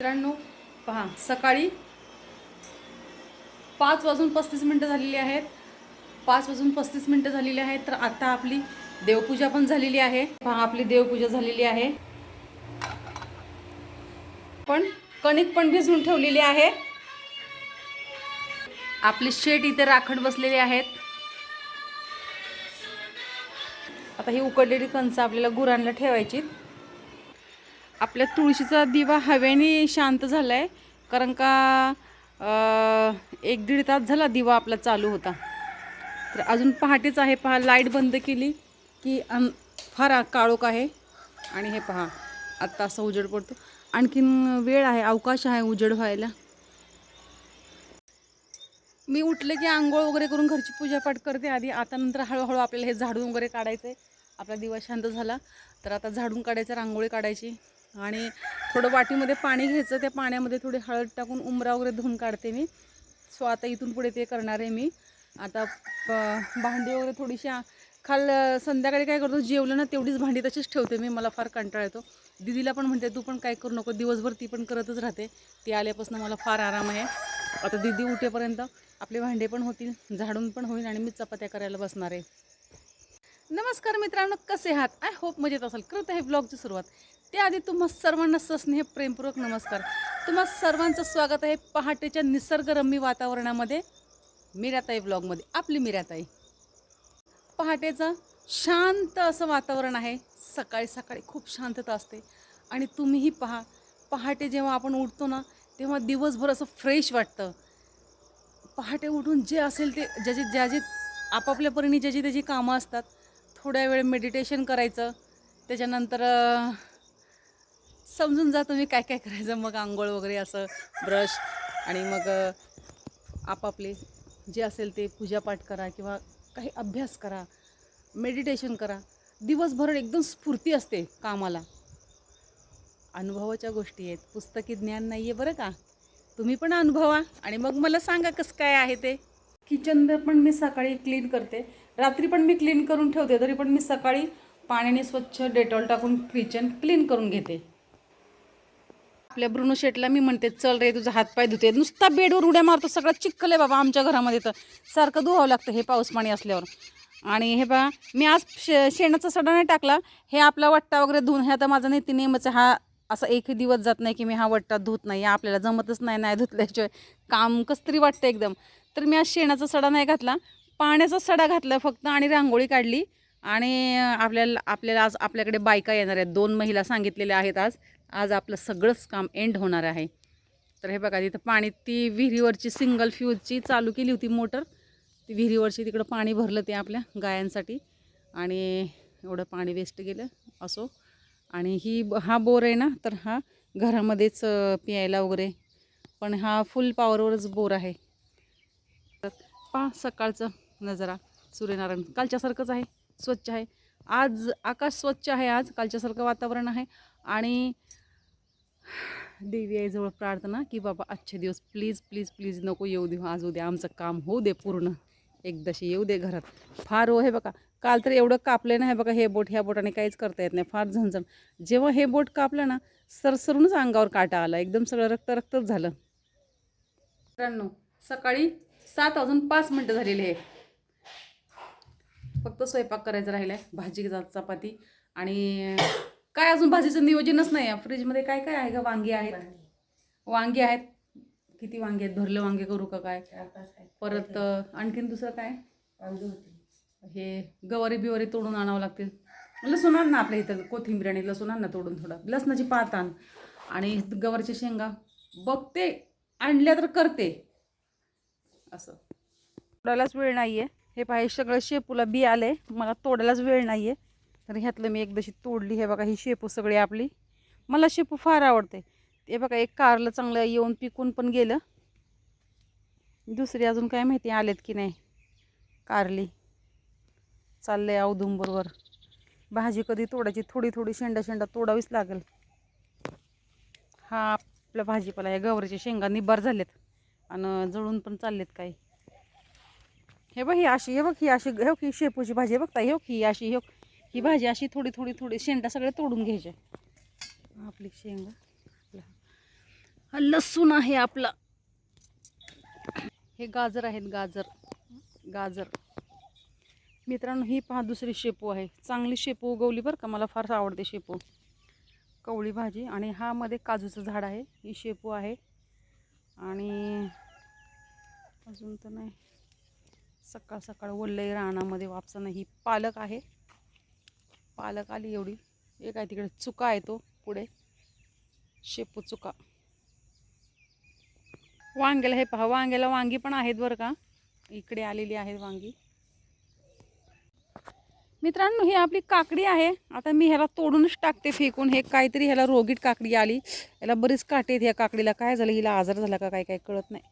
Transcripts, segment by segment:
मित्रांनो पहा सकाळी पाच वाजून पस्तीस मिनटं झालेली आहेत. पाच वाजून पस्तीस मिनटं झालेली आहेत तर आता आपली देवपूजा पण झालेली आहे. पहा आपली देवपूजा झालेली आहे. पण कणिक पण भिजवून ठेवलेली आहे. आपली शेट इथे राखड बसलेली आहेत. आता ही उकडलेली कणसं आपल्याला गुरांना ठेवायची आपल्या तुळशीचा दिवा हवेने शांत झाला आहे कारण का एक दीड तास झाला दिवा आपला चालू होता. तर अजून पहाटेच आहे पहा लाइट बंद केली की अन फार काळोख आहे. आणि हे पहा आत्ता असा उजेड पडतो. आणखीन वेळ आहे अवकाश आहे उजेड व्हायला. मी उठले की आंघोळ वगैरे करून घरची पूजापाठ करते आधी. आता नंतर हळूहळू आपल्याला हे झाडून वगैरे काढायचं आहे आपला दिवा शांत झाला. तर आता झाडून काढायचं रांगोळी काढायची. आणि थोडं वाटीमध्ये पाणी घ्यायचं त्या पाण्यामध्ये थोडी हळद टाकून उमरा वगैरे धुवून काढते मी. सो आता इथून पुढे ते करणार आहे मी. आता भांडी वगैरे थोडीशी खाल संध्याकाळी काय करतो जेवलं ना तेवढीच भांडी तशीच ठेवते मी मला फार कंटाळा येतो. दिदीला पण म्हणते तू पण काय करू नको दिवसभर ती पण करतच राहते. ती आल्यापासून मला फार आराम आहे. आता दिदी उठेपर्यंत आपले भांडे पण होतील झाडून पण होईल आणि मी चपात्या करायला बसणार आहे. नमस्कार मित्रांनो कसे आहात? आय होप मजेत असाल. करत आहे ब्लॉगची सुरुवात. त्याआधी तुम्हा सर्वांना सस्नेह प्रेमपूर्वक नमस्कार. तुम्हा सर्वांचं स्वागत आहे पहाटेच्या निसर्गरम्य वातावरणामध्ये मिराताई ब्लॉगमध्ये आपली मिराताई. पहाटेचं शांत असं वातावरण आहे. सकाळी सकाळी खूप शांतता असते. आणि तुम्हीही पहा पहाटे जेव्हा आपण उठतो ना तेव्हा दिवसभर असं फ्रेश वाटतं. पहाटे उठून जे असेल ते ज्याचे ज्या जे आपापल्या परीने ज्याची त्याची कामं असतात थोड्या वेळ मेडिटेशन करायचं त्याच्यानंतर समजून जा तुम्ही काय काय करायचं. मग आंघोळ वगैरे असं ब्रश आणि मग आपापले जे असेल ते पूजापाठ करा किंवा काही अभ्यास करा मेडिटेशन करा. दिवसभर एकदम स्फूर्ती असते कामाला. अनुभवाच्या गोष्टी आहेत. पुस्तकी ज्ञान नाही आहे बरं का? तुम्ही पण अनुभवा आणि मग मला सांगा कसं काय आहे ते. किचन पण मी सकाळी क्लीन करते. रात्री पण मी क्लीन करून ठेवते तरी पण मी सकाळी पाण्याने स्वच्छ डेटॉल टाकून किचन क्लीन करून घेते. आपल्या ब्रुनो शेटला मी म्हणते चल रे तुझा हातपाय धुते. नुसता बेडवर उड्या मारतो सगळं चिखल आहे बाबा आमच्या घरामध्ये तर. सारखं धुवावं लागतं हे पाऊस पाणी असल्यावर. आणि हे बा मी आज शे शेणाचा सडा नाही टाकला हे आपला वट्टा वगैरे धुवून हे आता माझा नेहमी नेहमीच हा असा एकही दिवस जात नाही की मी हा वट्टा धुत नाही आपल्याला जमतच नाही नाही धुतल्याशिवाय. काम कसं तरी वाटतं एकदम. तर मी आज शेणाचा सडा नाही घातला पाण्याचा सडा घातला फक्त आणि रांगोळी काढली. आणि आपल्याला आपल्याला आज आपल्याकडे बायका येणार आहेत. दोन महिला सांगितलेल्या आहेत आज. आज आपलं सगळंच काम एंड होणार आहे. तर हे बघा तिथं पाणी ती विहिरीवरची सिंगल फ्यूजची चालू केली होती मोटर. ती विहिरीवरची तिकडं पाणी भरलं ते आपल्या गायांसाठी. आणि एवढं पाणी वेस्ट गेलं असो. आणि ही ब- हा बोर आहे ना तर हा घरामध्येच प्यायला वगैरे. पण हा फुल पॉवरवरच बोर आहे. तर पहा सकाळचं नजारा. सूर्यनारायण कालच्यासारखंच आहे स्वच्छ आहे. आज आकाश स्वच्छ आहे आज कालच्यासारखं वातावरण आहे. आणि देवी आईजवळ प्रार्थना की बाबा आजचे दिवस प्लीज प्लीज प्लीज नको येऊ देऊ. आज उद्या आमचं काम होऊ दे पूर्ण. एकदाशी येऊ दे घरात. फार हो हे बघा काल तर एवढं कापलं नाही बघा हे बोट ह्या बोटाने काहीच करता येत नाही. फार झणझण. जेव्हा हे बोट कापलं ना सरसरूनच अंगावर काटा आला. एकदम सगळं रक्त रक्तच झालं. मित्रांनो सकाळी सात वाजून पाच मिनटं झालेली आहे. फक्त स्वयंपाक करायचा राहिला आहे भाजी चपाती आणि काय अजून भाजीचं नियोजनच नाही आहे? फ्रीजमध्ये काय काय आहे का वांगी आहेत. वांगी आहेत. किती वांगी आहेत? भरलं वांगे करू का काय? परत आणखीन दुसरं काय? हे गवारी बिवारी तोडून आणावं लागतील. लसूण आण ना आपल्या इथं कोथिंबीर आणि लसूण आण ना तोडून थोडं. लसणाची पात आण. आणि गवारच्या शेंगा. बघते. आणल्या तर करते. असं. तोडायलाच वेळ नाही आहे हे पाहिजे सगळं शेपूला बी आले मला तोडायलाच वेळ नाही आहे तर ह्यातलं मी एकदाशी तोडली. हे बघा ही शेपू सगळी आपली. मला शेपू फार आवडते. ते बघा एक कारलं चांगलं येऊन पिकून पण गेलं. दुसरी अजून काय माहिती आलेत की नाही? कारली. चाललं आहे औदुंबरवर. भाजी कधी तोडायची? थोडी थोडी शेंडा शेंडा तोडावीच लागेल. हा आपला भाजीपाला या गवरीच्या शेंगा निबार झालेत आणि जळून पण चाललेत काही. हे बघ ही अशी हे बघ ही अशी हे की शेपूची भाजी बघता हे की ही अशी हे ही भाजी अशी थोडी थोडी थोडी शेंडा सगळे तोडून घ्यायचे आपली शेंगा. हा लसूण आहे आपला. हे गाजर आहेत गाजर. गाजर. मित्रांनो ही पहा दुसरी शेपू आहे. चांगली शेपू उगवली बरं का मला फार आवडते शेपू. कवळी भाजी आणि हा मध्ये काजूचं झाड आहे ही शेपू आहे. आणि अजून तर नाही. सकाळ सकाळ वल्लई रानामध्ये वापसा नाही ही पालक आहे. पालक आली एवढी. एक आहे तिकडे चुका आहे तो पुढे. शेपू चुका. वांग्याला हे पहा वांग्याला वांगी पण आहेत बरं का? इकडे आलेली आहेत वांगी. मित्रांनो ही आपली काकडी आहे. आता मी ह्याला तोडूनच टाकते फेकून. हे काहीतरी ह्याला रोगीट काकडी आली. याला बरीच काटे आहेत ह्या काकडीला. काय झालं? हिला आजार झाला का? काय काय कळत नाही.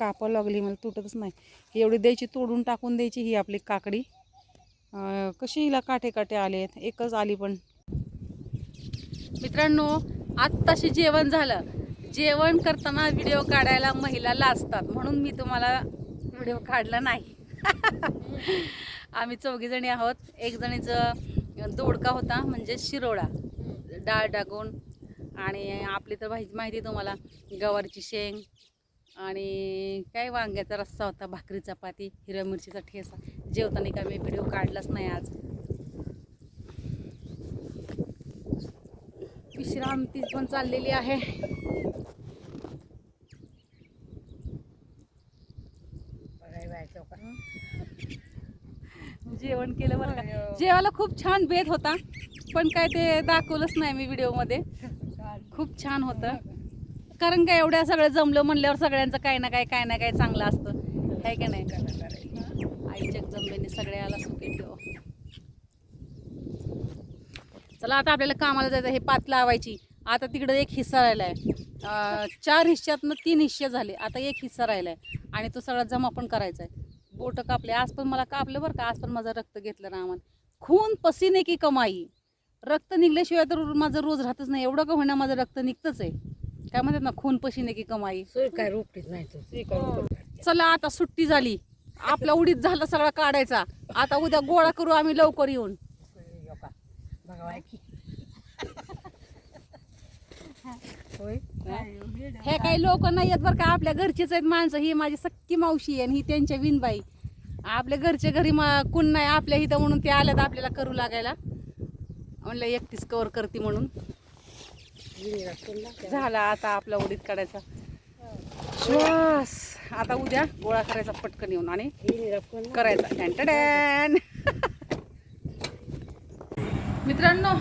कापा लागली मला तुटतच नाही. एवढी द्यायची तोडून टाकून द्यायची ही आपली काकडी. कशी हिला काटे काटे आले आहेत एकच आली पण. मित्रांनो आत्ताशी जेवण झालं. जेवण करताना व्हिडिओ काढायला महिला लाजतात. म्हणून मी तुम्हाला व्हिडिओ काढला नाही. आम्ही चौघीजणी आहोत. एक जणीचं दोडका होता म्हणजे शिरोडा डाळ टाकून. आणि आपली तर माहिती माहिती आहे तुम्हाला गवारीची शेंग आणि काय वांग्याचा रस्सा होता भाकरी चपाती हिरव्या मिरचीचा ठेसा जेवताना काय मी व्हिडिओ काढलाच नाही आज. विश्रांती पण चाललेली आहे. जेवण केलं बरं का? जेवायला खूप छान बेत होता पण काय ते दाखवलंच नाही मी व्हिडिओमध्ये खूप छान होतं. कारण काय एवढ्या सगळं जमलं म्हणल्यावर सगळ्यांचं काय ना काय काय ना काय चांगलं असतं. काय का नाही? आई जमलेने सगळ्याला सुखी ठेव. चला आता आपल्याला कामाला जायचं हे पात लावायची. आता तिकडे एक हिस्सा राहिला आहे चार हिश्श्यातनं तीन हिस्से झाले. आता एक हिस्सा राहिला आहे आणि तो सगळा जमा पण करायचा आहे बोटं कापले. आज पण मला कापलं बरं का? आज पण माझं रक्त घेतलं ना आम्हाला. खून पसीने की कमाई. रक्त निघल्याशिवाय तर माझं रोज राहतच नाही. एवढं का होईना माझं रक्त निघतंच आहे? काय म्हणतात ना खून पसीने की कमाई? सोय काय रोपटीच नाही तो. सोय काय रोपटीच चला आता सुट्टी झाली. आपला उडीत झाला सगळा काढायचा. आता उद्या गोळा करू आम्ही लवकर येऊन. नाही. हो का? बघा की होय? हे काही लोक नाही आहेत बरं का आपल्या घरचीच आहेत माणसं. ही माझी सक्की मावशी आहे आणि ही त्यांच्या विनबाई. आपल्या घरच्या घरी मा कोण नाही आपल्या इथं म्हणून ते आल्यात आपल्याला करू लागायला. म्हणलं एकटीच कवर करते म्हणून. झाला आता आपला उडीत काढायचा. श्वास. आता उद्या गोळा करायचा पटकन येऊन आणि करायचा. टॅन मित्रांनो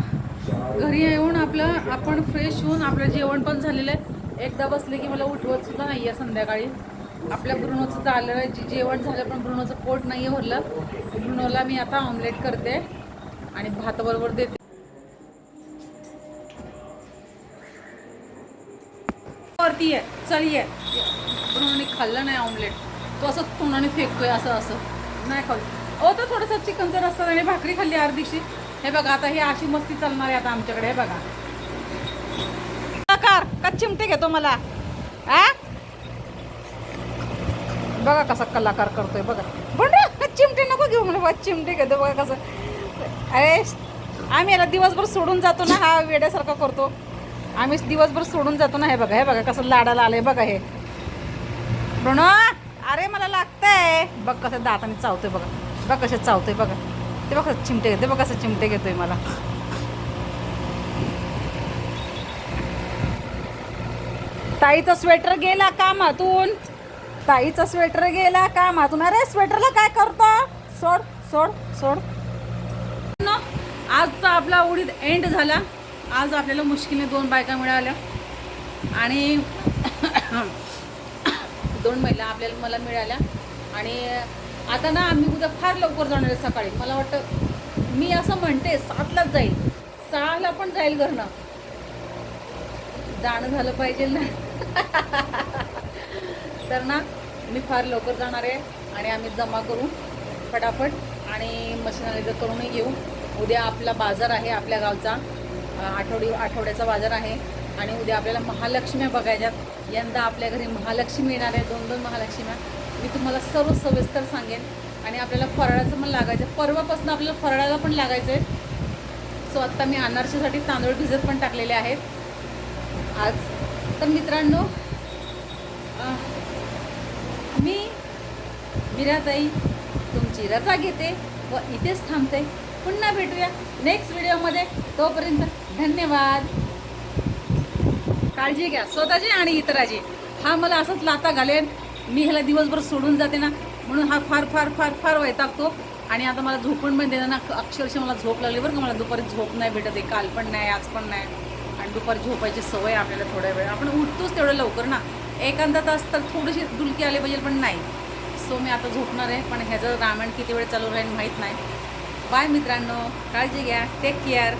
घरी येऊन आपलं आपण फ्रेश होऊन आपलं जेवण पण झालेलं आहे. एकदा बसले की मला उठवत सुद्धा नाही आहे संध्याकाळी. आपल्या ब्रुनोचं चाललं जे- जेवण झालं पण ब्रुनोचं पोट नाही भरलं. ब्रुनोला मी आता ऑमलेट करते. आणि भाताबरोबर देते. वरती आहे. चल ये. उन्होंने खाल्लं नाही ऑमलेट तो असं तोंडाने फेकतोय असं असं. नाही खाऊ. ओ तो थोडंसं चिकनचं रस्ता आणि भाकरी खाल्ली अर्धीशी. हे बघा आता हे अशी मस्ती चालणार आहे आता आमच्याकडे हे बघा. कलाकार का चिमटे घेतो मला? आ? बघा कसा कलाकार करतोय बघा. पण चिमटे नको घेऊ मला बघा चिमटे घेतो बघा कसं. अरे आम्ही याला दिवसभर सोडून जातो ना हा वेड्यासारखा करतो. आम्ही दिवसभर सोडून जातो ना हे बघा हे बघा कसं लाडाला आलंय बघा हे. ऋण अरे मला लागतंय. बघ कसं दाताने चावतोय बघा. बघ कसं चावतोय बघा. ते बघ कसं चिमटे घेते बघ कसं चिमटे घेतोय मला. ताईचा स्वेटर गेला कामातून. ताईचा स्वेटर गेला कामातून. अरे स्वेटरला काय करतो? सोड सोड सोड. न, आजचा आपला उडीद एंड झाला. आज आपल्याला मुश्किलने दोन बायका मिळाल्या. आणि दोन महिला आपल्याला मला मिळाल्या. आणि आता ना आम्ही उद्या फार लवकर जाणार आहे सकाळी. मला वाटतं मी असं म्हणते सातलाच जाईल. सहाला पण जाईल घरनं. जाणं झालं पाहिजे ना. तर ना मी फार लवकर जाणार आहे आणि आम्ही जमा करू फटाफट. आणि मशिनरी करूनही घेऊ. उद्या आपला बाजार आहे आपल्या गावचा. आठवडी आठवड्याचा बाजार आहे आणि उद्या आपल्याला महालक्ष्म्या बघायच्यात यंदा आपल्या घरी महालक्ष्मी येणार आहे दोन दोन महालक्ष्म्या. मी तुम्हाला सर्व सविस्तर सांगेन. आणि आपल्याला फराळाचं पण लागायचं. परवापासून आपल्याला फराळाला पण लागायचं आहे सो आत्ता मी अनारशीसाठी तांदूळ भिजत पण टाकलेले आहेत. आज. तर मित्रांनो मी मीराताई तुमची रजा घेते व इथेच थांबते. पुन्हा भेटूया नेक्स्ट व्हिडिओमध्ये तोपर्यंत धन्यवाद. काळजी घ्या. स्वतःची आणि इतराची. हा मला असंच लाता घालेन. मी ह्याला दिवसभर सोडून जाते ना म्हणून हा फार फार फार फार वैतागतो. आणि आता मला झोपून पण देणार ना अक्षरशः मला झोप लागली बरं का. मला दुपारी झोप नाही भेटत आहे काल पण नाही आज पण नाही. आणि दुपारी झोपायची सवय आपल्याला थोड्या वेळ. आपण उठतोच तेवढं लवकर ना. एखादा तास तर थोडीशी दुलकी आली पाहिजे पण नाही. सो मी आता झोपणार आहे पण ह्याचं रामायण किती वेळ चालू राहील माहीत नाही. बाय मित्रांनो काळजी घ्या टेक केअर